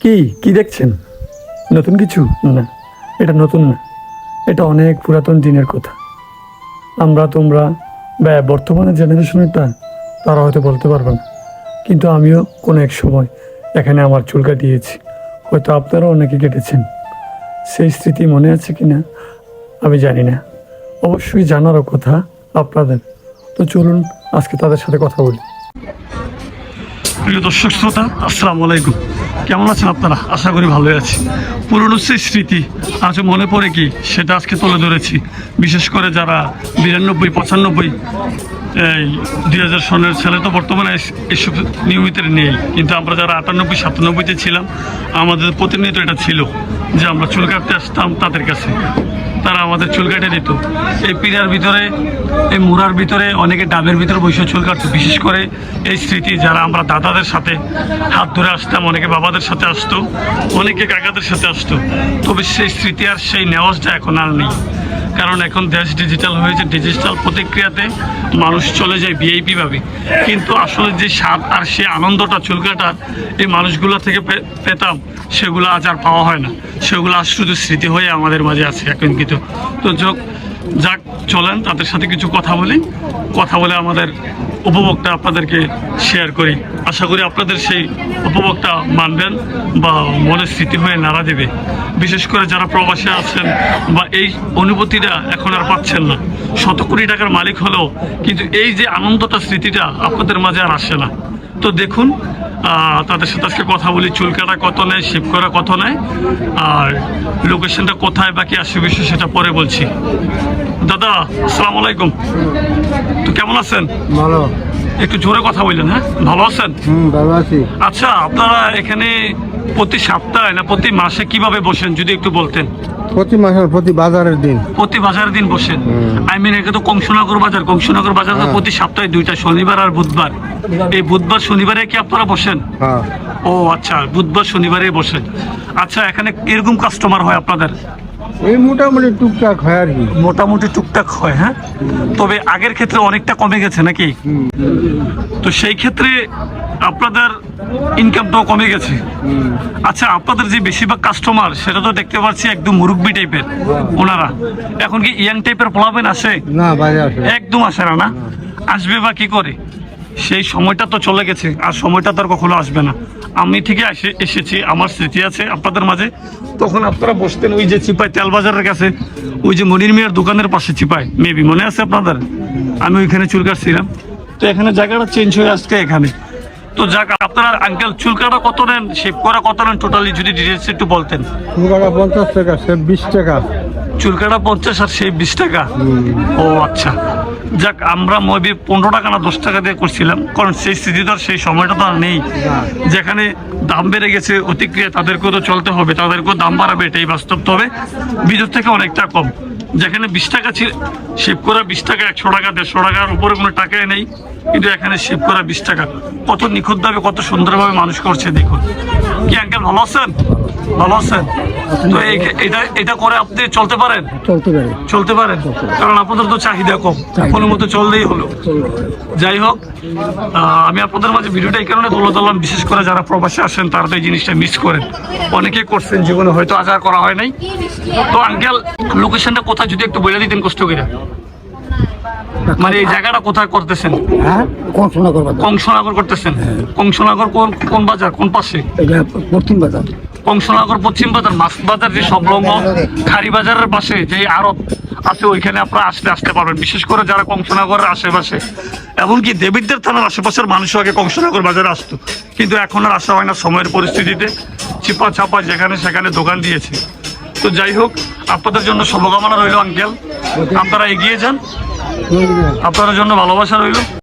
কি কি দেখছেন? নতুন কিছু? না এটা নতুন না। এটা অনেক পুরাতন দিনের কথা। আমরা, তোমরা বা বর্তমানে জেনারেশনেরটা, তারা হয়তো বলতে পারবে না। কিন্তু আমিও কোনো এক সময় এখানে আমার চুল কাটিয়েছি হয়তো আপনারাও অনেকে কেটেছেন। সেই স্মৃতি মনে আছে কি না আমি জানি না। অবশ্যই জানারও কথা আপনাদের। তো চলুন, আজকে তাদের সাথে কথা বলি। প্রিয় দর্শক শ্রোতা, আসসালামু আলাইকুম। কেমন আছেন আপনারা? আশা করি ভালোই আছি। পুরনো সেই স্মৃতি আজ মনে পড়ে কি? সেটা আজকে তুলে ধরেছি। বিশেষ করে যারা বিরানব্বই, পঁচানব্বই এই দুই হাজার সনের ছেলে তো বর্তমানে এস- এসব নিয়মিত নেই। কিন্তু আমরা যারা আটানব্বই, সাতানব্বইতে ছিলাম, আমাদের প্রতিনিয়ত এটা ছিল যে আমরা চুল কাটতে আসতাম তাদের কাছে। তারা আমাদের চুল কেটে দিত। এই পিড়ার ভিতরে, এই মুরার ভিতরে অনেকে ডাবের ভিতরে বসে চুল কাটতো। বিশেষ করে এই স্মৃতি যারা আমরা দাদাদের সাথে হাত ধরে আসতাম, অনেকে বাবাদের সাথে আসতো, অনেকে কাকাদের সাথে আসতো। তবে সেই স্মৃতি আর সেই নেওয়াজটা এখন আর নেই। কারণ এখন দেশ ডিজিটাল হয়েছে ডিজিটাল প্রতিক্রিয়াতে মানুষ চলে যায় ভিআইপি ভাবে। কিন্তু আসলে যে স্বাদ আর সে আনন্দটা, চুলকাটা এই মানুষগুলো থেকে পেতাম, সেগুলো আজ আর পাওয়া হয় না। সেগুলো আজ শুধু স্মৃতি হয়ে আমাদের মাঝে আছে এখন কিন্তু তো যোগ যাক, চলেন, তাদের সাথে কিছু কথা বলি। কথা বলে আমাদের উপভোগটা আপনাদেরকে শেয়ার করি। আশা করি আপনাদের সেই উপভোগটা মানবেন বা মনে স্মৃতি হয়ে নাড়া দেবে। বিশেষ করে যারা প্রবাসে আছেন বা এই অনুভূতিটা এখন আর পাচ্ছেন না। শত কোটি টাকার মালিক হলেও কিন্তু এই যে আনন্দটা, স্মৃতিটা আপনাদের মাঝে আর আসে না। তো দেখুন তাদের সাথে আজকে কথা বলি চুল কাটা কত নেয় শিপ করা কত নেয় আর লোকেশনটা কোথায় বাকি আসে বিশ্ব সেটা পরে বলছি। দাদা আসসালামু আলাইকুম। তো কেমন আছেন? ভালো। একটু জোরে কথা বললেন হ্যাঁ? ভালো আছেন? হুম ভালো আছি। আচ্ছা আপনারা এখানে প্রতি সপ্তাহে না প্রতি মাসে কীভাবে বসেন যদি একটু বলতেন? প্রতি মাসের প্রতি বাজারের দিন। প্রতি বাজারের দিন বসেন? আই মিন একে তো কংসনগর বাজার কংসনগর বাজার তো হ্যাঁ। প্রতি সপ্তাহে দুইটা শনিবার আর বুধবার। এই বুধবার শনিবারে কি আপনারা বসেন? হ্যাঁ। ও আচ্ছা বুধবার শনিবারে বসেন। আচ্ছা এখানে কীরকম কাস্টমার হয় আপনাদের? এই মোটামুটি টুকটাক হয় আর কি। মোটামুটি টুকটাক হয় হ্যাঁ? তবে আগের ক্ষেত্রে অনেকটা কমে গেছে নাকি? তো সেই ক্ষেত্রে আপনাদের ইনকামটাও কমে গেছে। আচ্ছা আপনাদের যে বেশিরভাগ কাস্টমার সেটা তো দেখতে পাচ্ছি একদম মুরব্বি টাইপের ওনারা। এখন কি ইয়াং টাইপের পোলাবেন আসে? না একদম আসে না না? আসবে বা কি করে? সেই সময়টা তো চলে গেছে আর সময়টা তো আর কখনো আসবে না। আমি ঠিকই এসেছি আমার স্মৃতি আছে আপনাদের মাঝে। তখন আপনারা বসতেন ওই যে চিপাই তেল বাজারের কাছে ওই যে মনির মিয়ার দোকানের পাশে চিপাই। মেবি মনে আছে আপনাদের? আমি ওইখানে চুল কাটছিলাম তো এখানে জায়গাটা চেঞ্জ হয়ে আসছে এখানে। তো যাক আপনারা আঙ্কেল চুল কাটা কত নেন? শেপ করা কত নেন? টোটালি যদি ডিটেলস একটু বলতেন। চুলকাটা পঞ্চাশ টাকা সে বিশ টাকা। চুল কাটা পঞ্চাশ আর সেই বিশ টাকা? ও আচ্ছা। যাক আমরা মবি পনেরো টাকা না দশ টাকা দিয়ে করছিলাম কারণ সেই স্থিতি তো সেই সময়টা তো আর নেই। যেখানে দাম বেড়ে গেছে অতিক্রিয়া তাদেরকেও তো চলতে হবে তাদেরকেও দাম বাড়াবে এটাই বাস্তব। তবে বিদ্যুৎ থেকে অনেকটা কম। যেখানে বিশ টাকা ছিল শেভ করা বিশ টাকা একশো টাকা দেড়শো টাকার উপরে কোনো টাকাই নেই। কিন্তু এখানে শেভ করা বিশ টাকা। কত নিখুঁতভাবে কত সুন্দরভাবে মানুষ করছে দেখুন। কি আঙ্কেল ভালো আছেন? ভালো আছেন? তো এটা এটা করে আপনি চলতে পারেন? চলতে পারে। চলতে পারেন? কারণ আপনাদের তো চাহিদা কম। কোনো মতো চললেই হলো। যাই হোক আমি আপনাদের মাঝে ভিডিওটা এই কারণে তুলে ধরলাম বিশেষ করে যারা প্রবাসে আসেন তারা তো এই জিনিসটা মিস করেন। অনেকে করছেন জীবনে হয়তো আজ আর করা হয় নাই। তো আঙ্কেল লোকেশনটা কোথায় যদি একটু বলে দিতেন কষ্ট করে। মানে এই জায়গাটা কোথায় করতেছেন? হ্যাঁ? শোনা কংসনগর করতেছেন। কংসনগর কোন কোন বাজার? কোন পাশে? এটা পশ্চিম বাজার। কংসনগর পশ্চিম বাজার মাছ বাজার যে সংলগ্ন খারি বাজারের পাশে যে আড়ত আছে ওইখানে আপনারা আসতে আসতে পারবেন। বিশেষ করে যারা কংসনগরের আশেপাশে। এমনকি দেবিদ্দের থানার আশেপাশের মানুষও আগে কংসনগর বাজারে আসতো। কিন্তু এখন আর আসা হয় না সময়ের পরিস্থিতিতে। চিপা চাপা যেখানে সেখানে দোকান দিয়েছে। তো যাই হোক আপনাদের জন্য শুভকামনা রইল আঙ্কেল। আপনারা এগিয়ে যান। আপনাদের জন্য ভালোবাসা রইল।